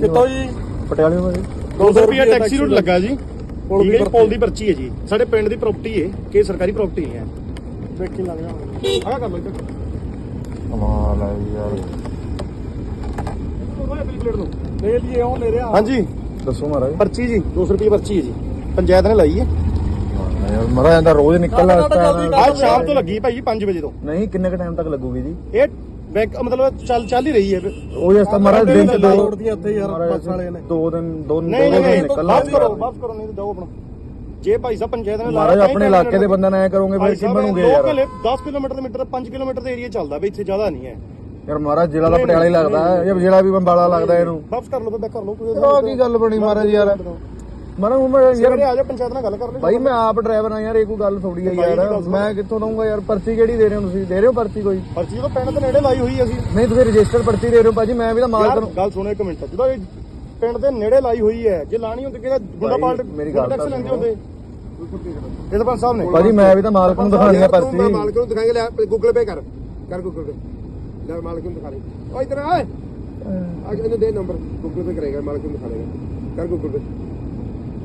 ਕਿੱਥੋਂ ਜੀ? ਪਟਿਆਲੇ ਤੋਂ ਜੀ। 200 ਰੁਪਏ ਟੈਕਸੀ ਰੂਟ ਲੱਗਾ ਜੀ। ਪੁਲ ਦੀ ਠੀਕ ਹੈ ਜੀ, ਪੁਲ ਦੀ ਪਰਚੀ ਹੈ। ਜੀ। ਸਾਡੇ ਪਿੰਡ ਦੀ ਪ੍ਰਾਪਰਟੀ ਹੈ ਕਿ ਸਰਕਾਰੀ ਪ੍ਰਾਪਰਟੀ ਹੈ। ਦੇਖੀ ਲੱਗ ਜਾਣਾ ਆਹ ਕਰ ਲਓ ਕਮਾਲ ਹੈ ਯਾਰ। ਪਲੇਟ ਨੂੰ ਲੈ ਲਈਏ ਉਹ ਲੈ ਰਿਹਾ। ਹਾਂਜੀ। ਦੱਸੋ ਮਹਾਰਾਜ। ਪਰਚੀ ਜੀ 200 ਰੁਪਏ ਪਰਚੀ ਹੈ ਜੀ। ਪੰਚਾਇਤ ਨੇ ਲਾਈ ਹੈ। ਯਾਰ। ਮਹਾਰਾਜ ਦਾ ਰੋਜ਼ ਨਿਕਲਣਾ ਅੱਜ ਸ਼ਾਮ ਤੋਂ ਲੱਗੀ ਭਾਈ 5 ਵਜੇ ਤੋਂ। ਨਹੀਂ ਕਿੰਨੇ ਕ ਟਾਈਮ ਤੱਕ ਲੱਗੂਗੀ ਜੀ? ਇਹ ਬੈਕ ਮਤਲਬ ਚੱਲ ਚੱਲ ਹੀ ਰਹੀ ਹੈ ਉਹ ਜਿਸ ਤਾਂ ਮਹਾਰਾਜ ਦਿਨ ਚ ਦੋ ਰੋਡ ਦੀਆਂ ਉੱਥੇ ਯਾਰ ਮਹਾਰਾਜ ਬੱਸ ਵਾਲੇ ਨੇ। ਦੋ ਦਿਨ ਦੋ ਨਹੀਂ ਦਿਨ ਨਹੀਂ ਨਿਕਲਣਾ ਵਾਪਸ ਕਰੋ ਵਾਪਸ ਕਰੋ ਨਹੀਂ ਦਿਓ ਆਪਣਾ। ਜੇ ਭਾਈ ਸਾਹਿਬ ਪੰਚਾਇਤ ਨੇ ਹੀ ਆਪਣੇ ਇਲਾਕੇ ਦੇ ਬੰਦਿਆਂ ਨਾਲ ਐ ਕਰੋਗੇ ਫਿਰ ਕੀ ਬਣੂਗੇ ਯਾਰ। 10 ਕਿਲੋਮੀਟਰ ਦੇ ਮੀਟਰ 5 ਕਿਲੋਮੀਟਰ ਦੇ ਏਰੀਆ ਚੱਲਦਾ ਬਈ ਇੱਥੇ ਜ਼ਿਆਦਾ ਨਹੀਂ ਹੈ। ਯਾਰ ਮਹਾਰਾਜ ਜ਼ਿਲ੍ਹਾ ਦਾ ਪਟਿਆਲਾ ਹੀ ਲੱਗਦਾ ਹੈ। ਜਾਂ ਜ਼ਿਲ੍ਹਾ ਵੀ ਬੰਬਾਲਾ ਲੱਗਦਾ ਇਹਨੂੰ। ਵਾਪਸ ਕਰ ਲਓ ਬੈਕ ਕਰ ਲਓ ਕੀ ਗੱਲ ਬਣੀ ਮਹਾਰਾਜ ਯਾਰ। ਮਹਾਰਾਜ ਹੁਣ ਮੈਂ ਯਾਰ ਆ ਜਾਓ ਪੰਚਾਇਤ ਨਾਲ ਗੱਲ ਕਰ ਲਿਓ ਭਾਈ ਮੈਂ ਆਪ ਡਰਾਈਵਰ ਆ ਯਾਰ ਇਹ ਕੋਈ ਗੱਲ ਥੋੜੀ ਆ ਯਾਰ। ਮੈਂ ਕਿੱਥੋਂ ਦਊਂਗਾ ਯਾਰ? ਪਰਚੀ ਕਿਹੜੀ ਦੇ ਰਹੇ ਹੋ ਤੁਸੀਂ? ਦੇ ਰਹੇ ਹੋ ਪਰਚੀ ਕੋਈ? ਪਰਚੀ ਤਾਂ ਪਿੰਡ ਦੇ ਨੇੜੇ ਲਾਈ ਹੋਈ ਹੈ ਅਸੀਂ। ਨਹੀਂ ਤੁਸੀਂ ਰਜਿਸਟਰ ਪਰਚੀ ਦੇ ਰਹੇ ਹੋ ਭਾਜੀ ਮੈਂ ਵੀ ਤਾਂ ਮਾਲਕ ਨੂੰ ਗੱਲ ਸੁਣੋ ਇੱਕ ਮਿੰਟ। ਜਦੋਂ ਇਹ ਪਿੰਡ ਦੇ ਨੇੜੇ ਲਾਈ ਹੋਈ ਹੈ ਜੇ ਲਾਣੀ ਹੁੰਦੀ ਕਿਹੜਾ ਗੁੰਡਾ ਪਾਲਟ ਮੇਰੀ ਗੱਲ ਟੈਕਸ ਲੈਂਦੇ। ਹੁੰਦੇ? ਇਹ ਤਾਂ ਪੰਜ ਸਾਹਿਬ ਨੇ। ਭਾਜੀ ਮੈਂ ਵੀ ਤਾਂ ਮਾਲਕ ਨੂੰ ਦਿਖਾਣੀ ਆ ਪਰਚੀ। ਮਾਲਕ ਨੂੰ ਦਿਖਾਏਗਾ ਲੈ ਗੂਗਲ ਪੇ ਕਰ। ਕਰ ਗੂਗਲ ਪੇ ਲੈ ਮਾਲਕ ਨੂੰ ਦਿਖਾ ਦੇ ਓ ਇਧਰ ਆ। ਆ ਇਹਨੂੰ ਦੇ ਨੰਬਰ ਗੂਗਲ ਪੇ ਕਰੇਗਾ ਮਾਲਕ ਨੂੰ ਦਿਖਾ ਦੇਗਾ ਕਰ ਗੂਗਲ ਪੇ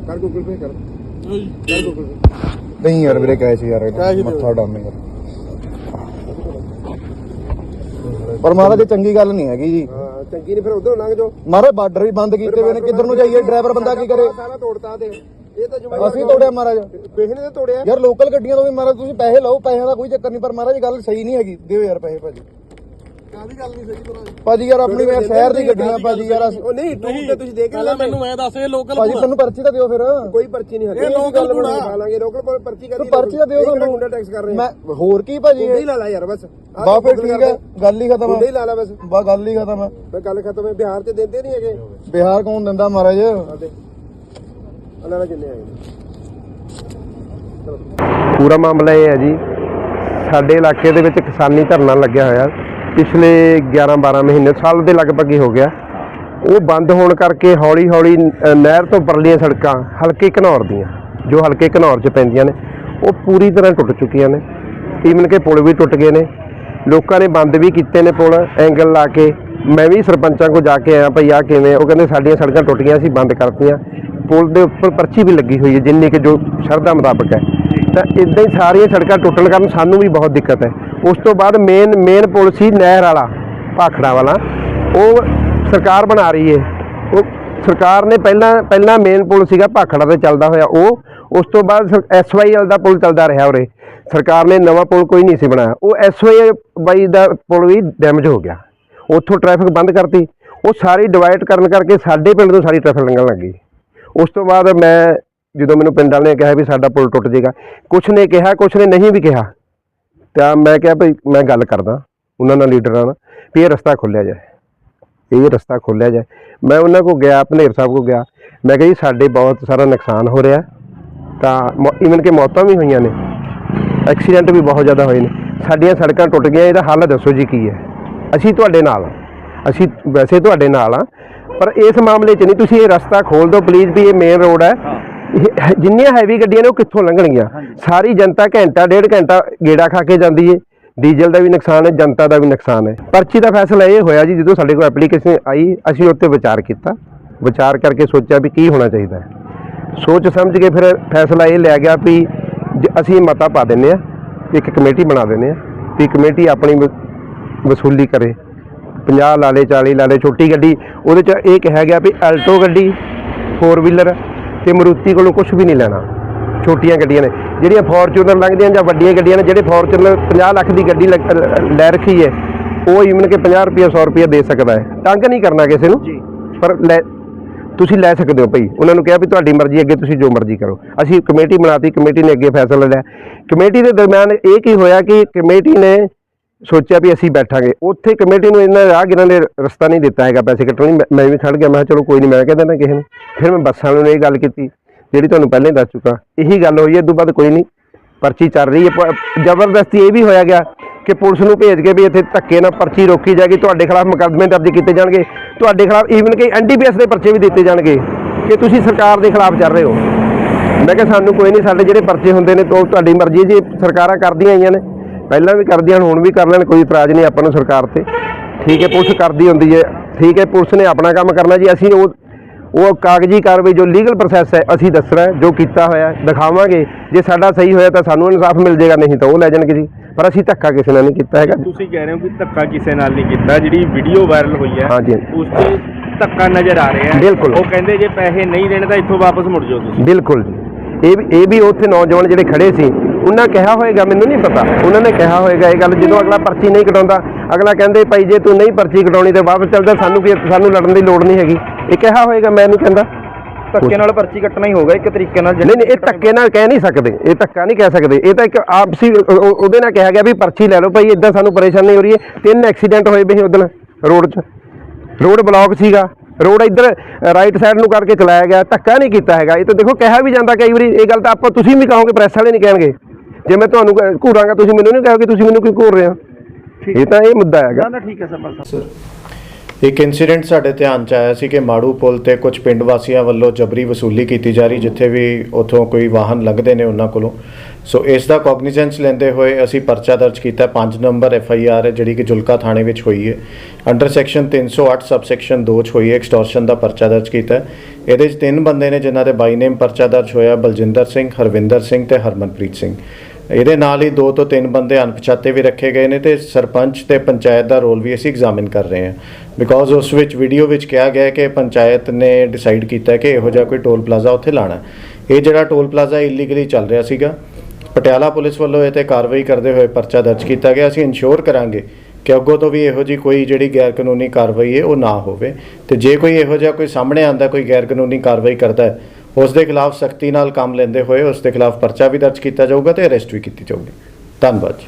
ਕਰ ਗੂਗਲ ਪੇ ਕਰ। ਕਰ ਗੂਗਲ ਪੇ ਨਹੀਂ ਯਾਰ ਵੀਰੇ ਕੈਸ਼ ਯਾਰ ਕੈਸ਼ ਦਿਓ। ਮੱਥਾ ਡਾਮੇ ਯਾਰ। ਪਰ ਮਹਾਰਾਜ ਇਹ ਚੰਗੀ ਗੱਲ ਨਹੀਂ ਹੈਗੀ ਜੀ। ਹਾਂ ਚੰਗੀ ਨਹੀਂ ਫਿਰ ਉਧਰੋਂ ਲੰਘ ਜਾਓ। ਮਹਾਰਾਜ ਬਾਰਡਰ ਵੀ ਬੰਦ ਕੀਤੇ ਹੋਏ ਨੇ ਕਿੱਧਰ ਨੂੰ ਜਾਈਏ? ਡਰਾਈਵਰ ਬੰਦਾ ਕੀ ਕਰੇ? ਸਾਰਾ ਤੋੜਤਾ ਤੇ। ਇਹ ਤਾਂ ਅਸੀਂ ਤੋੜਿਆ ਮਹਾਰਾਜ। ਕਿਸੇ ਨੇ ਤਾਂ ਤੋੜਿਆ। ਯਾਰ ਲੋਕਲ ਗੱਡੀਆਂ ਤੋਂ ਵੀ ਮਹਾਰਾਜ ਤੁਸੀਂ ਪੈਸੇ ਲਓ ਪੈਸਿਆਂ ਦਾ ਕੋਈ ਚੱਕਰ ਨਹੀਂ ਪਰ ਮਹਾਰਾਜ ਗੱਲ ਸਹੀ ਨਹੀਂ ਹੈਗੀ। ਦਿਓ ਯਾਰ ਪੈਸੇ ਭਾਜੀ। ਕਾਦੀ ਗੱਲ ਨਹੀਂ ਸਹੀ ਭਰਾ ਭਾਜੀ ਯਾਰ ਆਪਣੀ ਯਾਰ ਸ਼ਹਿਰ ਦੀ ਗੱਡੀਆਂ ਭਾਜੀ ਯਾਰ ਅਸੀਂ- ਉਹ ਨਹੀਂ ਟੂਰ ਤੇ ਤੁਸੀਂ ਦੇਖ ਪਹਿਲਾਂ ਲੈ ਮੈਨੂੰ ਐ ਦੱਸ ਇਹ ਲੋਕਲ ਭਾਜੀ ਤੁਹਾਨੂੰ ਪਰਚੀ ਤਾਂ ਦਿਓ ਫਿਰ। ਕੋਈ ਪਰਚੀ ਨਹੀਂ ਹੱਲੇ ਇਹ ਲੋਕਲ ਬਣਾ ਬਣਾ। ਲਾਂਗੇ ਲੋਕਲ ਕੋਲ ਪਰਚੀ ਕਰ ਤੂੰ ਪਰਚੀ ਤਾਂ ਦਿਓ ਸਾਨੂੰ। ਗੁੰਡਾ ਟੈਕਸ ਕਰ ਰਹੇ ਮੈਂ ਹੋਰ ਕੀ ਭਾਜੀ? ਗੁੰਡੇ ਹੀ ਲਾ ਲਾ ਯਾਰ ਬਸ। ਬਾ ਫਿਰ ਠੀਕ ਹੈ। ਗੱਲ ਹੀ ਖਤਮ ਗੁੰਡੇ ਹੀ ਹੈ ਲਾ ਲਾ ਬਸ। ਬਾ ਗੱਲ ਹੀ ਖਤਮ ਹੈ ਮੈਂ ਗੱਲ ਖਤਮ ਹੈ ਬਿਹਾਰ ਤੇ ਦਿੰਦੇ ਨਹੀਂ ਹੈਗੇ। ਬਿਹਾਰ ਕੌਣ ਦਿੰਦਾ ਮਹਾਰਾਜ? ਉਹਨਾਂ ਨਾਲ ਜਿੰਨੇ ਆਏ ਪੂਰਾ ਮਾਮਲਾ ਇਹ ਹੈ ਜੀ ਸਾਡੇ ਇਲਾਕੇ ਦੇ ਵਿੱਚ ਕਿਸਾਨੀ ਧਰਨਾ ਲੱਗਿਆ ਹੋਇਆ। ਪਿਛਲੇ 11-12 ਮਹੀਨੇ, ਸਾਲ ਦੇ ਲਗਭਗ ਹੀ ਹੋ ਗਿਆ। ਉਹ ਬੰਦ ਹੋਣ ਕਰਕੇ ਹੌਲੀ-ਹੌਲੀ ਨਹਿਰ ਤੋਂ ਪਰਲੀਆਂ ਸੜਕਾਂ ਹਲਕੇ ਘਨੌਰ ਦੀਆਂ, ਜੋ ਹਲਕੇ ਘਨੌਰ 'ਚ ਪੈਂਦੀਆਂ ਨੇ, ਉਹ ਪੂਰੀ ਤਰ੍ਹਾਂ ਟੁੱਟ ਚੁੱਕੀਆਂ ਨੇ। ਈਵਨ ਕਿ ਪੁਲ ਵੀ ਟੁੱਟ ਗਏ ਨੇ। ਲੋਕਾਂ ਨੇ ਬੰਦ ਵੀ ਕੀਤੇ ਨੇ ਪੁਲ, ਐਂਗਲ ਲਾ ਕੇ। ਮੈਂ ਵੀ ਸਰਪੰਚਾਂ ਕੋ ਜਾ ਕੇ ਆਇਆ, ਭਈ ਆ ਕਿਵੇਂ, ਉਹ ਕਹਿੰਦੇ ਸਾਡੀਆਂ ਸੜਕਾਂ ਟੁੱਟ ਗਈਆਂ ਸੀ ਬੰਦ ਕਰਤੀਆਂ। ਪੁਲ ਦੇ ਉੱਪਰ ਪਰਚੀ ਵੀ ਲੱਗੀ ਹੋਈ ਹੈ, ਜਿੰਨੀ ਕਿ ਜੋ ਸ਼ਰਧਾ ਮੁਤਾਬਕ ਹੈ। ਤਾਂ ਇਦਾਂ ਹੀ ਸਾਰੀਆਂ ਸੜਕਾਂ ਟੁੱਟਣ ਕਾਰਨ ਸਾਨੂੰ ਵੀ ਬਹੁਤ ਦਿੱਕਤ ਹੈ। ਉਸ ਤੋਂ ਬਾਅਦ ਮੇਨ ਮੇਨ ਪੁਲ ਸੀ ਨਹਿਰ ਵਾਲਾ, ਭਾਖੜਾ ਵਾਲਾ। ਉਹ ਸਰਕਾਰ ਬਣਾ ਰਹੀ ਹੈ ਉਹ ਸਰਕਾਰ ਨੇ ਪਹਿਲਾਂ ਪਹਿਲਾਂ ਮੇਨ ਪੁਲ ਸੀਗਾ ਭਾਖੜਾ ਤੇ ਚੱਲਦਾ ਹੋਇਆ ਉਹ। ਉਸ ਤੋਂ ਬਾਅਦ ਐਸਵਾਈਐਲ ਦਾ ਪੁਲ ਚੱਲਦਾ ਰਿਹਾ ਉਰੇ। ਸਰਕਾਰ ਨੇ ਨਵਾਂ ਪੁਲ ਕੋਈ ਨਹੀਂ ਸੀ ਬਣਾਇਆ। ਉਹ ਐਸਵਾਈਐਲ ਦਾ ਪੁਲ ਵੀ ਡੈਮੇਜ ਹੋ ਗਿਆ। ਉੱਥੋਂ ਟ੍ਰੈਫਿਕ ਬੰਦ ਕਰਤੀ। ਉਹ ਸਾਰੀ ਡਿਵਾਈਡ ਕਰਨ ਕਰਕੇ ਸਾਡੇ ਪਿੰਡ ਤੋਂ ਸਾਰੀ ਟ੍ਰੈਫਿਕ ਲੰਘਣ ਲੱਗੀ ਉਸ ਤੋਂ ਬਾਅਦ ਮੈਂ ਜਦੋਂ ਮੈਨੂੰ ਪਿੰਡ ਵਾਲਿਆਂ ਨੇ ਕਿਹਾ ਵੀ ਸਾਡਾ ਪੁਲ ਟੁੱਟ ਜਾਏਗਾ ਕੁਛ ਨੇ ਕਿਹਾ, ਕੁਛ ਨੇ ਨਹੀਂ ਵੀ ਕਿਹਾ। ਤਾਂ ਮੈਂ ਕਿਹਾ ਭਈ ਮੈਂ ਗੱਲ ਕਰਦਾ ਉਹਨਾਂ ਨਾਲ ਲੀਡਰਾਂ ਨਾਲ ਵੀ ਇਹ ਰਸਤਾ ਖੋਲ੍ਹਿਆ ਜਾਏ। ਇਹ ਰਸਤਾ ਖੋਲ੍ਹਿਆ ਜਾਏ। ਮੈਂ ਉਹਨਾਂ ਕੋ ਗਿਆ ਭਨੇਰ ਸਾਹਿਬ ਕੋ ਗਿਆ। ਮੈਂ ਕਿਹਾ ਜੀ, ਸਾਡੇ ਬਹੁਤ ਸਾਰਾ ਨੁਕਸਾਨ ਹੋ ਰਿਹਾ। ਤਾਂ ਇਵਨ ਕਿ ਮੌਤਾਂ ਵੀ ਹੋਈਆਂ ਨੇ। ਐਕਸੀਡੈਂਟ ਵੀ ਬਹੁਤ ਜ਼ਿਆਦਾ ਹੋਏ ਨੇ। ਸਾਡੀਆਂ ਸੜਕਾਂ ਟੁੱਟ ਗਈਆਂ, ਇਹਦਾ ਹੱਲ ਦੱਸੋ ਜੀ ਕੀ ਹੈ? ਅਸੀਂ ਤੁਹਾਡੇ ਨਾਲ ਅਸੀਂ ਵੈਸੇ ਤੁਹਾਡੇ ਨਾਲ ਆ ਪਰ ਇਸ ਮਾਮਲੇ 'ਚ ਨਹੀਂ, ਤੁਸੀਂ ਇਹ ਰਸਤਾ ਖੋਲ ਦਿਓ ਪਲੀਜ਼ ਵੀ ਇਹ ਮੇਨ ਰੋਡ ਹੈ। ਜਿੰਨੀਆਂ ਹੈਵੀ ਗੱਡੀਆਂ ਨੇ ਉਹ ਕਿੱਥੋਂ ਲੰਘਣਗੀਆਂ? ਸਾਰੀ ਜਨਤਾ ਘੰਟਾ ਡੇਢ ਘੰਟਾ ਗੇੜਾ ਖਾ ਕੇ ਜਾਂਦੀ ਏ। ਡੀਜ਼ਲ ਦਾ ਵੀ ਨੁਕਸਾਨ ਹੈ ਜਨਤਾ ਦਾ ਵੀ ਨੁਕਸਾਨ ਹੈ। ਪਰਚੀ ਦਾ ਫੈਸਲਾ ਇਹ ਹੋਇਆ ਜੀ ਜਦੋਂ ਸਾਡੇ ਕੋਲ ਐਪਲੀਕੇਸ਼ਨ ਆਈ ਅਸੀਂ ਉੱਤੇ ਵਿਚਾਰ ਕੀਤਾ। ਵਿਚਾਰ ਕਰਕੇ ਸੋਚਿਆ ਵੀ ਕੀ ਹੋਣਾ ਚਾਹੀਦਾ ਹੈ। ਸੋਚ ਸਮਝ ਕੇ ਫਿਰ ਫੈਸਲਾ ਇਹ ਲਿਆ ਗਿਆ ਵੀ ਅਸੀਂ ਮਤਾ ਪਾ ਦਿੰਨੇ ਆ ਇੱਕ ਕਮੇਟੀ ਬਣਾ ਦਿੰਨੇ ਆ ਵੀ ਕਮੇਟੀ ਆਪਣੀ ਵਸੂਲੀ ਕਰੇ। 50 ਲਾਲੇ 40 ਲਾਲੇ ਛੋਟੀ ਗੱਡੀ ਉਹਦੇ ਚ ਇਹ ਕਿਹਾ ਗਿਆ ਵੀ ਅਲਟੋ ਗੱਡੀ 4 ਵੀਲਰ ਤੇ ਮਰੂਤੀ ਕੋਲੋਂ ਕੁਝ ਵੀ ਨਹੀਂ ਲੈਣਾ। ਛੋਟੀਆਂ ਗੱਡੀਆਂ ਨੇ। ਜਿਹੜੀਆਂ ਫੋਰਚੂਨਰ ਲੰਘਦੀਆਂ ਜਾਂ ਵੱਡੀਆਂ ਗੱਡੀਆਂ ਨੇ ਜਿਹੜੇ ਫੋਰਚੂਨਰ 50 ਲੱਖ ਦੀ ਗੱਡੀ ਲੈ ਰੱਖੀ ਹੈ ਉਹ ਇਵਨ ਕਿ 50 ਰੁਪਏ 100 ਰੁਪਏ ਦੇ ਸਕਦਾ ਹੈ। ਤੰਗ ਨਹੀਂ ਕਰਨਾ ਕਿਸੇ ਨੂੰ। ਪਰ ਲੈ ਤੁਸੀਂ ਲੈ ਸਕਦੇ ਹੋ ਭਈ। ਉਹਨਾਂ ਨੂੰ ਕਿਹਾ ਵੀ ਤੁਹਾਡੀ ਮਰਜ਼ੀ ਅੱਗੇ ਤੁਸੀਂ ਜੋ ਮਰਜ਼ੀ ਕਰੋ। ਅਸੀਂ ਕਮੇਟੀ ਬਣਾਤੀ ਕਮੇਟੀ ਨੇ ਅੱਗੇ ਫੈਸਲਾ ਲਿਆ। ਕਮੇਟੀ ਦੇ ਦਰਮਿਆਨ ਇਹ ਕੀ ਹੋਇਆ ਕਿ ਕਮੇਟੀ ਨੇ ਸੋਚਿਆ ਵੀ ਅਸੀਂ ਬੈਠਾਂਗੇ। ਉੱਥੇ ਕਮੇਟੀ ਨੂੰ ਇਹਨਾਂ ਰਾਹਗੀਰਾਂ ਨੇ ਰਸਤਾ ਨਹੀਂ ਦਿੱਤਾ ਹੈਗਾ, ਪੈਸੇ ਕੱਟਣ ਲਈ ਮੈਂ- ਮੈਂ ਵੀ ਖੜ ਗਿਆ, ਮੈਂ ਕਿਹਾ ਚਲੋ ਕੋਈ ਨਹੀਂ, ਮੈਂ ਕਹਿ ਦਿੰਦਾ ਕਿਸੇ ਨੂੰ। ਫਿਰ ਮੈਂ ਬੱਸਾਂ ਵਾਲੇ ਨੂੰ ਇਹ ਗੱਲ ਕੀਤੀ, ਜਿਹੜੀ ਤੁਹਾਨੂੰ ਪਹਿਲਾਂ ਹੀ ਦੱਸ ਚੁੱਕਾ। ਇਹੀ ਗੱਲ ਹੋਈ ਹੈ ਤੋਂ ਬਾਅਦ ਕੋਈ ਨਹੀਂ, ਪਰਚੀ ਚੱਲ ਰਹੀ ਹੈ। ਪ- ਜ਼ਬਰਦਸਤੀ ਇਹ ਵੀ ਹੋਇਆ ਗਿਆ ਕਿ ਪੁਲਿਸ ਨੂੰ ਭੇਜ ਕੇ ਵੀ ਇੱਥੇ ਧੱਕੇ ਨਾਲ ਪਰਚੀ ਰੋਕੀ ਜਾਏਗੀ, ਤੁਹਾਡੇ ਖਿਲਾਫ ਮੁਕੱਦਮੇ ਦਰਜ ਕੀਤੇ ਜਾਣਗੇ। ਤੁਹਾਡੇ ਖਿਲਾਫ ਈਵਨ ਕਿ ਐਨਡੀਪੀਐਸ ਦੇ ਪਰਚੇ ਵੀ ਦਿੱਤੇ ਜਾਣਗੇ ਕਿ ਤੁਸੀਂ ਸਰਕਾਰ ਦੇ ਖਿਲਾਫ ਚੱਲ ਰਹੇ ਹੋ। ਮੈਂ ਕਿਹਾ ਸਾਨੂੰ ਕੋਈ ਨਹੀਂ, ਸਾਡੇ ਜਿਹੜੇ ਪਰਚੇ ਹੁੰਦੇ ਨੇ ਤੋਂ ਤੁਹਾਡੀ ਮਰਜ਼ੀ ਜੇ, ਸਰਕਾਰਾਂ ਕਰਦੀਆਂ ਆਈਆਂ ਨੇ। ਪਹਿਲਾਂ ਵੀ ਕਰਦੀਆਂ ਹੁਣ ਵੀ ਕਰ ਲੈਣ ਕੋਈ ਇਤਰਾਜ਼ ਨਹੀਂ ਆਪਾਂ ਨੂੰ ਸਰਕਾਰ ਤੇ। ਠੀਕ ਹੈ ਪੁਲਿਸ ਕਰਦੀ ਹੁੰਦੀ ਹੈ। ਠੀਕ ਹੈ ਪੁਲਿਸ ਨੇ ਆਪਣਾ ਕੰਮ ਕਰਨਾ ਜੀ। ਅਸੀਂ ਉਹ ਉਹ ਕਾਗਜ਼ੀ ਕਾਰਵਾਈ ਜੋ ਲੀਗਲ ਪ੍ਰੋਸੈਸ ਹੈ ਅਸੀਂ ਦੱਸਣਾ ਜੋ ਕੀਤਾ ਹੋਇਆ ਦਿਖਾਵਾਂਗੇ। ਜੇ ਸਾਡਾ ਸਹੀ ਹੋਇਆ ਤਾਂ ਸਾਨੂੰ ਇਨਸਾਫ ਮਿਲ ਜਾਏਗਾ ਨਹੀਂ ਤਾਂ ਉਹ ਲੈ ਜਾਣਗੇ ਜੀ। ਪਰ ਅਸੀਂ ਧੱਕਾ ਕਿਸੇ ਨਾਲ ਨਹੀਂ ਕੀਤਾ ਹੈਗਾ ਤੁਸੀਂ ਕਹਿ ਰਹੇ ਹੋ ਕਿ ਧੱਕਾ ਕਿਸੇ ਨਾਲ ਨਹੀਂ ਕੀਤਾ। ਜਿਹੜੀ ਵੀਡੀਓ ਵਾਇਰਲ ਹੋਈ ਹੈ ਹਾਂਜੀ। ਉਸ ਤੇ ਧੱਕਾ ਨਜ਼ਰ ਆ ਰਿਹਾ ਹੈ। ਬਿਲਕੁਲ। ਉਹ ਕਹਿੰਦੇ ਜੇ ਪੈਸੇ ਨਹੀਂ ਦੇਣੇ ਤਾਂ ਇੱਥੋਂ ਵਾਪਸ ਮੁੜ ਜਾਓ ਤੁਸੀਂ। ਬਿਲਕੁਲ ਜੀ। ਇਹ ਵੀ ਇਹ ਵੀ ਉੱਥੇ ਨੌਜਵਾਨ ਜਿਹੜੇ ਖੜੇ ਸੀ ਉਹਨਾਂ ਕਿਹਾ ਹੋਏਗਾ ਮੈਨੂੰ ਨਹੀਂ ਪਤਾ। ਉਹਨਾਂ ਨੇ ਕਿਹਾ ਹੋਏਗਾ ਇਹ ਗੱਲ ਜਦੋਂ ਅਗਲਾ ਪਰਚੀ ਨਹੀਂ ਕਟਾਉਂਦਾ ਅਗਲਾ ਕਹਿੰਦੇ ਭਾਈ ਜੇ ਤੂੰ ਨਹੀਂ ਪਰਚੀ ਕਟਾਉਣੀ ਤੇ ਵਾਪਸ ਚੱਲ ਜਾ ਸਾਨੂੰ ਕੀ ਸਾਨੂੰ ਲੜਨ ਦੀ ਲੋੜ ਨਹੀਂ ਹੈਗੀ। ਇਹ ਕਿਹਾ ਹੋਏਗਾ ਮੈਂ ਨਹੀਂ ਕਹਿੰਦਾ। ਧੱਕੇ ਨਾਲ ਪਰਚੀ ਕੱਟਣਾ ਹੀ ਹੋਗਾ ਇੱਕ ਤਰੀਕੇ ਨਾਲ ਨਹੀਂ ਨਹੀਂ ਇਹ ਧੱਕੇ ਨਾਲ ਕਹਿ ਨਹੀਂ ਸਕਦੇ ਇਹ ਧੱਕਾ ਨਹੀਂ ਕਹਿ ਸਕਦੇ। ਇਹ ਤਾਂ ਇੱਕ ਆਪਸੀ ਉਹ- ਉਹ- ਉਹਦੇ ਨਾਲ ਕਿਹਾ ਗਿਆ ਵੀ ਪਰਚੀ ਲੈ ਲਓ ਭਾਈ ਇਦਾਂ ਸਾਨੂੰ ਪਰੇਸ਼ਾਨੀ ਹੋ ਰਹੀ ਹੈ ਤਿੰਨ ਐਕਸੀਡੈਂਟ ਹੋਏ ਸੀ ਉਦੋਂ ਰੋਡ 'ਚ। ਰੋਡ ਬਲੌਕ ਸੀਗਾ ਰੋਡ ਇੱਧਰ ਰਾਈਟ ਸਾਈਡ ਨੂੰ ਕਰਕੇ ਚਲਾਇਆ ਗਿਆ ਧੱਕਾ ਨਹੀਂ ਕੀਤਾ ਹੈਗਾ। ਇਹ ਤਾਂ ਦੇਖੋ ਕਿਹਾ ਵੀ ਜਾਂਦਾ ਕਈ ਵਾਰੀ ਇਹ ਗੱਲ ਤਾਂ ਆਪਾਂ ਤੁਸੀਂ ਵੀ ਕਹੋਗੇ ਪ੍ਰੈਸ ਵਾਲੇ ਨਹੀਂ ਕਹਿਣਗੇ। ਜੇ ਮੈਂ ਤੁਹਾਨੂੰ ਘੂਰਾਂਗਾ ਤੁਸੀਂ ਮੈਨੂੰ ਨਹੀਂ ਕਹੋਗੇ ਤੁਸੀਂ ਮੈਨੂੰ ਕਿਉਂ ਘੂਰ ਰਹੇ ਹੋ? ਇਹ ਤਾਂ ਇਹ ਮੁੱਦਾ ਹੈਗਾ। ਠੀਕ ਹੈ ਸਰ ਇੱਕ ਇਨਸੀਡੈਂਟ ਸਾਡੇ ਧਿਆਨ ਚ ਆਇਆ ਸੀ ਕਿ ਮਾੜੂ ਪੁਲ ਤੇ ਕੁਝ ਪਿੰਡ ਵਾਸੀਆਂ ਵੱਲੋਂ ਜਬਰੀ ਵਸੂਲੀ ਕੀਤੀ ਜਾ ਰਹੀ ਜਿੱਥੇ ਵੀ ਉਥੋਂ ਕੋਈ ਵਾਹਨ ਲੰਘਦੇ ਨੇ ਉਹਨਾਂ ਕੋਲੋਂ। ਸੋ ਇਸ ਦਾ ਕੌਗਨੀਜੈਂਸ ਲੈਂਦੇ ਹੋਏ ਅਸੀਂ ਪਰਚਾ ਦਰਜ ਕੀਤਾ। 5 ਨੰਬਰ ਐਫ ਆਈ ਆਰ ਹੈ ਜਿਹੜੀ ਕਿ ਜੁਲਕਾ ਥਾਣੇ ਵਿੱਚ ਹੋਈ ਹੈ। ਅੰਡਰ ਸੈਕਸ਼ਨ 308 ਸਬਸੈਕਸ਼ਨ 2 ਚ ਹੋਈ ਹੈ ਐਕਸਟੋਰਸ਼ਨ ਦਾ ਪਰਚਾ ਦਰਜ ਕੀਤਾ। ਇਹਦੇ ਚ ਤਿੰਨ ਬੰਦੇ ਨੇ ਜਿਨ੍ਹਾਂ ਦੇ ਬਾਈ ਨੇਮ ਪਰਚਾ ਦਰਜ ਹੋਇਆ ਬਲਜਿੰਦਰ ਸਿੰਘ ਹਰਵਿੰਦਰ ਸਿੰਘ ਤੇ ਹਰਮਨਪ੍ਰੀਤ ਸਿੰਘ। ਇਹਦੇ ਨਾਲ ਹੀ ਦੋ ਤੋਂ ਤਿੰਨ ਬੰਦੇ ਅਣਪਛਾਤੇ ਵੀ ਰੱਖੇ ਗਏ ਨੇ ਤੇ ਸਰਪੰਚ ਤੇ ਪੰਚਾਇਤ ਦਾ ਰੋਲ ਵੀ ਅਸੀਂ ਐਗਜ਼ਾਮਿਨ ਕਰ ਰਹੇ ਹਾਂ। ਬਿਕੋਜ਼ ਉਸ ਵਿੱਚ ਵੀਡੀਓ ਵਿੱਚ ਕਿਹਾ ਗਿਆ ਹੈ ਕਿ ਪੰਚਾਇਤ ਨੇ ਡਿਸਾਈਡ ਕੀਤਾ ਕਿ ਇਹੋ ਜਿਹਾ ਕੋਈ ਟੋਲ ਪਲਾਜ਼ਾ ਉੱਥੇ ਲਾਣਾ ਇਹ ਜਿਹੜਾ ਟੋਲ ਪਲਾਜ਼ਾ ਇਲੀਗਲੀ ਚੱਲ ਰਿਹਾ ਸੀਗਾ, ਪਟਿਆਲਾ ਪੁਲਿਸ ਵੱਲੋਂ ਇਹ ਤੇ ਕਾਰਵਾਈ ਕਰਦੇ ਹੋਏ ਪਰਚਾ ਦਰਜ ਕੀਤਾ ਗਿਆ। ਅਸੀਂ ਇਨਸ਼ੋਰ ਕਰਾਂਗੇ ਕਿ ਅੱਗੋਂ ਤੋਂ ਵੀ ਇਹੋ ਜੀ ਕੋਈ ਜਿਹੜੀ ਗੈਰ ਕਾਨੂੰਨੀ ਕਾਰਵਾਈ ਹੈ, ਉਹ ਨਾ ਹੋਵੇ। ਤੇ ਜੇ ਕੋਈ ਇਹੋ ਜਿਹਾ ਕੋਈ ਸਾਹਮਣੇ ਆਂਦਾ ਕੋਈ ਗੈਰ ਕਾਨੂੰਨੀ ਕਾਰਵਾਈ ਕਰਦਾ ਹੈ ਉਸ ਦੇ ਖਿਲਾਫ ਸਖਤੀ ਨਾਲ ਕੰਮ ਲੈਂਦੇ ਹੋਏ ਉਸ ਦੇ ਖਿਲਾਫ ਪਰਚਾ ਵੀ ਦਰਜ ਕੀਤਾ ਜਾਊਗਾ ਤੇ ਅਰੈਸਟ ਵੀ ਕੀਤੀ ਜਾਊਗੀ। ਧੰਨਵਾਦ ਜੀ।